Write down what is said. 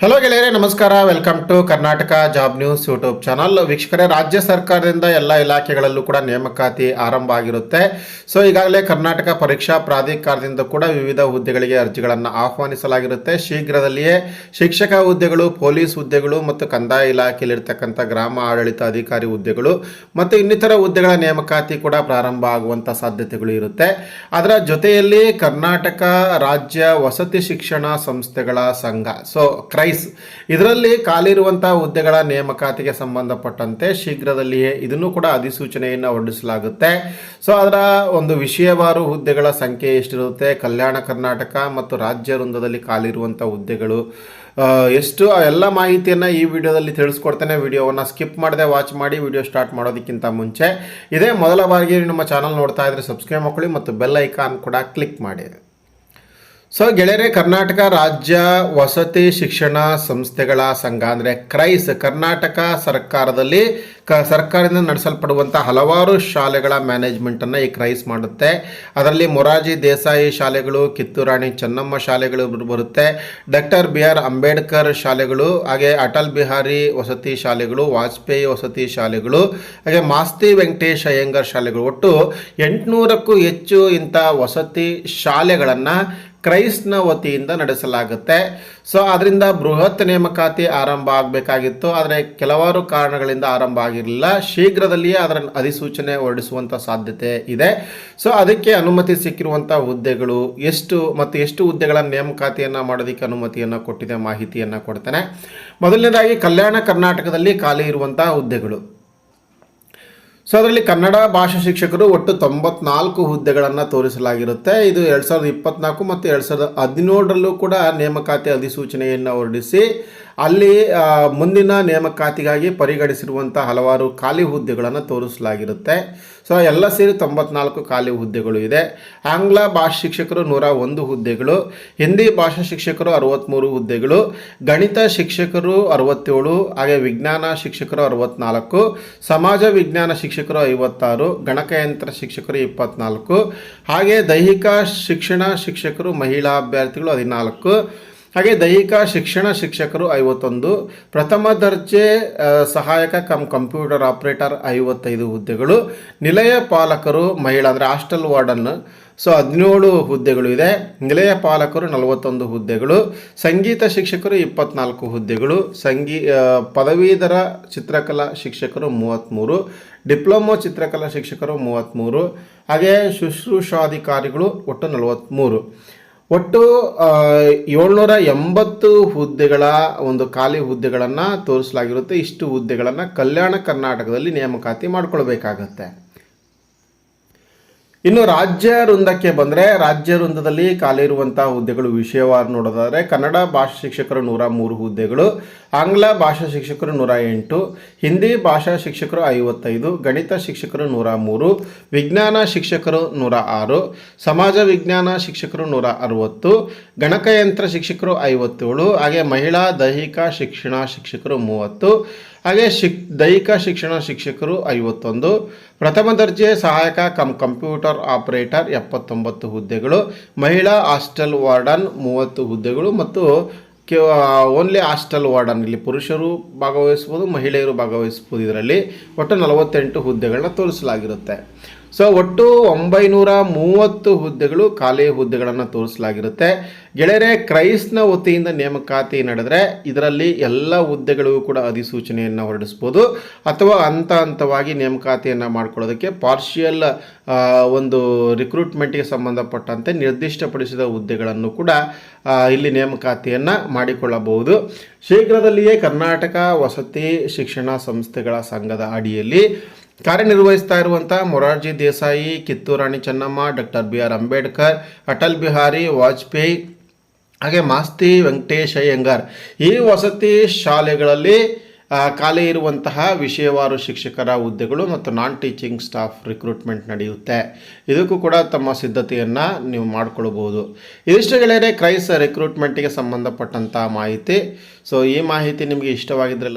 Hello ಗೆಳೆಯರೇ, ನಮಸ್ಕಾರ. Welcome to Karnataka job news YouTube channel ವೀಕ್ಷಕರೇ, ರಾಜ್ಯ ಸರ್ಕಾರದಿಂದ ಎಲ್ಲ ಇಲಾಖೆಗಳಲ್ಲೂ ಕೂಡ ನೇಮಕಾತಿ ಆರಂಭ ಆಗಿರುತ್ತೆ. ಸೊ ಈಗಾಗಲೇ ಕರ್ನಾಟಕ ಪರೀಕ್ಷಾ ಪ್ರಾಧಿಕಾರದಿಂದ ಕೂಡ ವಿವಿಧ ಹುದ್ದೆಗಳಿಗೆ ಅರ್ಜಿಗಳನ್ನು ಆಹ್ವಾನಿಸಲಾಗಿರುತ್ತೆ. ಶೀಘ್ರದಲ್ಲಿಯೇ ಶಿಕ್ಷಕ ಹುದ್ದೆಗಳು, ಪೊಲೀಸ್ ಹುದ್ದೆಗಳು ಮತ್ತು ಕಂದಾಯ ಇಲಾಖೆಯಲ್ಲಿರ್ತಕ್ಕಂಥ ಗ್ರಾಮ ಆಡಳಿತ ಅಧಿಕಾರಿ ಹುದ್ದೆಗಳು ಮತ್ತು ಇನ್ನಿತರ ಹುದ್ದೆಗಳ ನೇಮಕಾತಿ ಕೂಡ ಪ್ರಾರಂಭ ಆಗುವಂಥ ಸಾಧ್ಯತೆಗಳು ಇರುತ್ತೆ. ಅದರ ಜೊತೆಯಲ್ಲಿ ಕರ್ನಾಟಕ ರಾಜ್ಯ ವಸತಿ ಶಿಕ್ಷಣ ಸಂಸ್ಥೆಗಳ ಸಂಘ ಸೊ ಕ್ರೈಸ್ ಇದರಲ್ಲಿ ಖಾಲಿರುವಂತಹ ಹುದ್ದೆಗಳ ನೇಮಕಾತಿಗೆ ಸಂಬಂಧಪಟ್ಟಂತೆ ಶೀಘ್ರದಲ್ಲಿಯೇ ಇದನ್ನು ಕೂಡ ಅಧಿಸೂಚನೆಯನ್ನು ಹೊರಡಿಸಲಾಗುತ್ತೆ. ಸೊ ಅದರ ಒಂದು ವಿಷಯವಾರು ಹುದ್ದೆಗಳ ಸಂಖ್ಯೆ ಎಷ್ಟಿರುತ್ತೆ? ಕಲ್ಯಾಣ ಕರ್ನಾಟಕ ಮತ್ತು ರಾಜ್ಯ ವೃಂದದಲ್ಲಿ ಖಾಲಿರುವಂಥ ಹುದ್ದೆಗಳು ಎಷ್ಟು? ಎಲ್ಲ ಮಾಹಿತಿಯನ್ನು ಈ ವಿಡಿಯೋದಲ್ಲಿ ತಿಳಿಸ್ಕೊಡ್ತೇನೆ. ವಿಡಿಯೋವನ್ನು ಸ್ಕಿಪ್ ಮಾಡದೆ ವಾಚ್ ಮಾಡಿ ವಿಡಿಯೋ ಸ್ಟಾರ್ಟ್ ಮಾಡೋದಕ್ಕಿಂತ ಮುಂಚೆ. ಇದೇ ಮೊದಲ ಬಾರಿಗೆ ನಮ್ಮ ಚಾನಲ್ ನೋಡ್ತಾ ಇದ್ರೆ ಸಬ್ಸ್ಕ್ರೈಬ್ ಮಾಡ್ಕೊಳ್ಳಿ ಮತ್ತು ಬೆಲ್ ಐಕಾನ್ ಕೂಡ ಕ್ಲಿಕ್ ಮಾಡಿ. ಸೊ ಗೆಳೆಯರೆ, ಕರ್ನಾಟಕ ರಾಜ್ಯ ವಸತಿ ಶಿಕ್ಷಣ ಸಂಸ್ಥೆಗಳ ಸಂಘ ಅಂದರೆ ಕ್ರೈಸ್, ಕರ್ನಾಟಕ ಸರ್ಕಾರದಲ್ಲಿ ಕ ಸರ್ಕಾರದಿಂದ ನಡೆಸಲ್ಪಡುವಂಥ ಹಲವಾರು ಶಾಲೆಗಳ ಮ್ಯಾನೇಜ್ಮೆಂಟನ್ನು ಈ ಕ್ರೈಸ್ ಮಾಡುತ್ತೆ. ಅದರಲ್ಲಿ ಮೊರಾರ್ಜಿ ದೇಸಾಯಿ ಶಾಲೆಗಳು, ಕಿತ್ತೂರಾಣಿ ಚೆನ್ನಮ್ಮ ಶಾಲೆಗಳು ಬರುತ್ತೆ. ಡಾಕ್ಟರ್ ಬಿ ಆರ್ ಅಂಬೇಡ್ಕರ್ ಶಾಲೆಗಳು, ಹಾಗೆ ಅಟಲ್ ಬಿಹಾರಿ ವಸತಿ ಶಾಲೆಗಳು, ವಾಜಪೇಯಿ ವಸತಿ ಶಾಲೆಗಳು, ಹಾಗೆ ಮಾಸ್ತಿ ವೆಂಕಟೇಶ್ ಅಯ್ಯಂಗರ್ ಶಾಲೆಗಳು. ಒಟ್ಟು ಎಂಟುನೂರಕ್ಕೂ ಹೆಚ್ಚು ಇಂಥ ವಸತಿ ಶಾಲೆಗಳನ್ನು ಕ್ರೈಸ್ಟ್ನ ವತಿಯಿಂದ ನಡೆಸಲಾಗುತ್ತೆ. ಸೊ ಅದರಿಂದ ಬೃಹತ್ ನೇಮಕಾತಿ ಆರಂಭ ಆಗಬೇಕಾಗಿತ್ತು. ಆದರೆ ಕೆಲವಾರು ಕಾರಣಗಳಿಂದ ಆರಂಭ ಆಗಿರಲಿಲ್ಲ. ಶೀಘ್ರದಲ್ಲಿಯೇ ಅದರ ಅಧಿಸೂಚನೆ ಹೊರಡಿಸುವಂಥ ಸಾಧ್ಯತೆ ಇದೆ. ಸೊ ಅದಕ್ಕೆ ಅನುಮತಿ ಸಿಕ್ಕಿರುವಂಥ ಹುದ್ದೆಗಳು ಎಷ್ಟು ಮತ್ತು ಎಷ್ಟು ಹುದ್ದೆಗಳ ನೇಮಕಾತಿಯನ್ನು ಮಾಡೋದಕ್ಕೆ ಅನುಮತಿಯನ್ನು ಕೊಟ್ಟಿದೆ, ಮಾಹಿತಿಯನ್ನು ಕೊಡ್ತೇನೆ. ಮೊದಲನೇದಾಗಿ ಕಲ್ಯಾಣ ಕರ್ನಾಟಕದಲ್ಲಿ ಖಾಲಿ ಇರುವಂಥ ಹುದ್ದೆಗಳು. ಸೊ ಅದರಲ್ಲಿ ಕನ್ನಡ ಭಾಷಾ ಶಿಕ್ಷಕರು ಒಟ್ಟು ತೊಂಬತ್ನಾಲ್ಕು ಹುದ್ದೆಗಳನ್ನು ತೋರಿಸಲಾಗಿರುತ್ತೆ. ಇದು ಎರಡು ಸಾವಿರದ ಇಪ್ಪತ್ನಾಲ್ಕು ಮತ್ತು ಎರಡು ಸಾವಿರದ ಹದಿನೇಳರಲ್ಲೂ ಕೂಡ ನೇಮಕಾತಿ ಅಧಿಸೂಚನೆಯನ್ನು ಹೊರಡಿಸಿ ಅಲ್ಲಿ ಮುಂದಿನ ನೇಮಕಾತಿಗಾಗಿ ಪರಿಗಣಿಸಿರುವಂಥ ಹಲವಾರು ಖಾಲಿ ಹುದ್ದೆಗಳನ್ನು ತೋರಿಸಲಾಗಿರುತ್ತೆ. ಸೊ ಎಲ್ಲ ಸೇರಿ ತೊಂಬತ್ನಾಲ್ಕು ಖಾಲಿ ಹುದ್ದೆಗಳು ಇದೆ. ಆಂಗ್ಲ ಭಾಷಾ ಶಿಕ್ಷಕರು ನೂರ ಒಂದು ಹುದ್ದೆಗಳು, ಹಿಂದಿ ಭಾಷಾ ಶಿಕ್ಷಕರು ಅರವತ್ತ್ಮೂರು ಹುದ್ದೆಗಳು, ಗಣಿತ ಶಿಕ್ಷಕರು ಅರವತ್ತೇಳು, ಹಾಗೆ ವಿಜ್ಞಾನ ಶಿಕ್ಷಕರು ಅರವತ್ನಾಲ್ಕು, ಸಮಾಜ ವಿಜ್ಞಾನ ಶಿಕ್ಷಕರು ಐವತ್ತಾರು, ಗಣಕಯಂತ್ರ ಶಿಕ್ಷಕರು ಇಪ್ಪತ್ನಾಲ್ಕು, ಹಾಗೆ ದೈಹಿಕ ಶಿಕ್ಷಣ ಶಿಕ್ಷಕರು ಮಹಿಳಾ ಅಭ್ಯರ್ಥಿಗಳು ಹದಿನಾಲ್ಕು ಹಾಗೆ ದೈಹಿಕ ಶಿಕ್ಷಣ ಶಿಕ್ಷಕರು ಐವತ್ತೊಂದು, ಪ್ರಥಮ ದರ್ಜೆ ಸಹಾಯಕ ಕಮ್ ಕಂಪ್ಯೂಟರ್ ಆಪರೇಟರ್ ಐವತ್ತೈದು ಹುದ್ದೆಗಳು, ನಿಲಯ ಪಾಲಕರು ಮಹಿಳಾ ಅಂದರೆ ಹಾಸ್ಟೆಲ್ ವಾರ್ಡನ್, ಸೊ ಹದಿನೇಳು ಹುದ್ದೆಗಳು ಇದೆ. ನಿಲಯ ಪಾಲಕರು ನಲವತ್ತೊಂದು ಹುದ್ದೆಗಳು, ಸಂಗೀತ ಶಿಕ್ಷಕರು ಇಪ್ಪತ್ನಾಲ್ಕು ಹುದ್ದೆಗಳು, ಸಂಗೀ ಪದವೀಧರ ಚಿತ್ರಕಲಾ ಶಿಕ್ಷಕರು ಮೂವತ್ತ್ಮೂರು ಡಿಪ್ಲೊಮೊ ಚಿತ್ರಕಲಾ ಶಿಕ್ಷಕರು ಮೂವತ್ತ್ಮೂರು ಹಾಗೆ ಶುಶ್ರೂಷಾಧಿಕಾರಿಗಳು ಒಟ್ಟು ನಲವತ್ತ್ಮೂರು ಒಟ್ಟು ಏಳ್ನೂರ ಎಂಬತ್ತು ಹುದ್ದೆಗಳ ಒಂದು ಖಾಲಿ ಹುದ್ದೆಗಳನ್ನು ತೋರಿಸಲಾಗಿರುತ್ತೆ. ಇಷ್ಟು ಹುದ್ದೆಗಳನ್ನು ಕಲ್ಯಾಣ ಕರ್ನಾಟಕದಲ್ಲಿ ನೇಮಕಾತಿ ಮಾಡ್ಕೊಳ್ಬೇಕಾಗತ್ತೆ. ಇನ್ನು ರಾಜ್ಯ ವೃಂದಕ್ಕೆ ಬಂದರೆ ರಾಜ್ಯ ವೃಂದದಲ್ಲಿ ಖಾಲಿ ಇರುವಂತಹ ಹುದ್ದೆಗಳು ವಿಷಯವಾರು ನೋಡೋದಾದರೆ ಕನ್ನಡ ಭಾಷಾ ಶಿಕ್ಷಕರು ನೂರ ಮೂರು ಹುದ್ದೆಗಳು, ಆಂಗ್ಲ ಭಾಷಾ ಶಿಕ್ಷಕರು ನೂರ ಎಂಟು, ಹಿಂದಿ ಭಾಷಾ ಶಿಕ್ಷಕರು ಐವತ್ತೈದು, ಗಣಿತ ಶಿಕ್ಷಕರು ನೂರ ಮೂರು, ವಿಜ್ಞಾನ ಶಿಕ್ಷಕರು ನೂರ ಆರು, ಸಮಾಜ ವಿಜ್ಞಾನ ಶಿಕ್ಷಕರು ನೂರ ಅರವತ್ತು, ಗಣಕಯಂತ್ರ ಶಿಕ್ಷಕರು ಐವತ್ತೇಳು, ಹಾಗೆ ಮಹಿಳಾ ದೈಹಿಕ ಶಿಕ್ಷಣ ಶಿಕ್ಷಕರು ಮೂವತ್ತು ಹಾಗೆ ಶಿಕ್, ದೈಹಿಕ ಶಿಕ್ಷಣ ಶಿಕ್ಷಕರು ಐವತ್ತೊಂದು, ಪ್ರಥಮ ದರ್ಜೆ ಸಹಾಯಕ ಕಮ್ ಕಂಪ್ಯೂಟರ್ ಆಪರೇಟರ್ ಎಪ್ಪತ್ತೊಂಬತ್ತು ಹುದ್ದೆಗಳು, ಮಹಿಳಾ ಹಾಸ್ಟೆಲ್ ವಾರ್ಡನ್ ಮೂವತ್ತು ಹುದ್ದೆಗಳು ಮತ್ತು ಕೆ ಓನ್ಲಿ ಹಾಸ್ಟೆಲ್ ವಾರ್ಡನ್ ಇಲ್ಲಿ ಪುರುಷರು ಭಾಗವಹಿಸ್ಬೋದು ಮಹಿಳೆಯರು ಭಾಗವಹಿಸ್ಬೋದು ಇದರಲ್ಲಿ ಒಟ್ಟು ನಲವತ್ತೆಂಟು ಹುದ್ದೆಗಳನ್ನ ತೋರಿಸಲಾಗಿರುತ್ತೆ. ಸೊ ಒಟ್ಟು ಒಂಬೈನೂರ ಮೂವತ್ತು ಹುದ್ದೆಗಳು ಖಾಲಿ ಹುದ್ದೆಗಳನ್ನು ತೋರಿಸಲಾಗಿರುತ್ತೆ. ಗೆಳೆಯರೆ ಕ್ರೈಸ್ತನ ವತಿಯಿಂದ ನೇಮಕಾತಿ ನಡೆದರೆ ಇದರಲ್ಲಿ ಎಲ್ಲ ಹುದ್ದೆಗಳಿಗೂ ಕೂಡ ಅಧಿಸೂಚನೆಯನ್ನು ಹೊರಡಿಸ್ಬೋದು. ಅಥವಾ ಹಂತ ಹಂತವಾಗಿ ನೇಮಕಾತಿಯನ್ನು ಮಾಡ್ಕೊಳ್ಳೋದಕ್ಕೆ ಪಾರ್ಷಿಯಲ್ ಒಂದು ರಿಕ್ರೂಟ್ಮೆಂಟ್ಗೆ ಸಂಬಂಧಪಟ್ಟಂತೆ ನಿರ್ದಿಷ್ಟಪಡಿಸಿದ ಹುದ್ದೆಗಳನ್ನು ಕೂಡ ಇಲ್ಲಿ ನೇಮಕಾತಿಯನ್ನು ಮಾಡಿಕೊಳ್ಳಬಹುದು. ಶೀಘ್ರದಲ್ಲಿಯೇ ಕರ್ನಾಟಕ ವಸತಿ ಶಿಕ್ಷಣ ಸಂಸ್ಥೆಗಳ ಸಂಘದ ಅಡಿಯಲ್ಲಿ ಕಾರ್ಯನಿರ್ವಹಿಸ್ತಾ ಇರುವಂಥ Morarji Desai Kittur Rani Chennamma, doctor B R Ambedkar, Atal Bihari Vajpayee, ಹಾಗೆ ಮಾಸ್ತಿ ವೆಂಕಟೇಶ್ ಅಯ್ಯಂಗಾರ್. ಈ ವಸತಿ ಶಾಲೆಗಳಲ್ಲಿ ಖಾಲಿ ಇರುವಂತಹ ವಿಷಯವಾರು ಶಿಕ್ಷಕರ ಹುದ್ದೆಗಳು ಮತ್ತು ನಾನ್ ಟೀಚಿಂಗ್ ಸ್ಟಾಫ್ ರಿಕ್ರೂಟ್ಮೆಂಟ್ ನಡೆಯುತ್ತೆ. ಇದಕ್ಕೂ ಕೂಡ ತಮ್ಮ ಸಿದ್ಧತೆಯನ್ನು ನೀವು ಮಾಡಿಕೊಳ್ಬೋದು ಇದಿಷ್ಟು ಗೆಳೆಯರೆ, ಕ್ರೈಸ್ ರಿಕ್ರೂಟ್ಮೆಂಟಿಗೆ ಸಂಬಂಧಪಟ್ಟಂಥ ಮಾಹಿತಿ. ಸೊ ಈ ಮಾಹಿತಿ ನಿಮಗೆ ಇಷ್ಟವಾಗಿದ್ರಲ್ಲ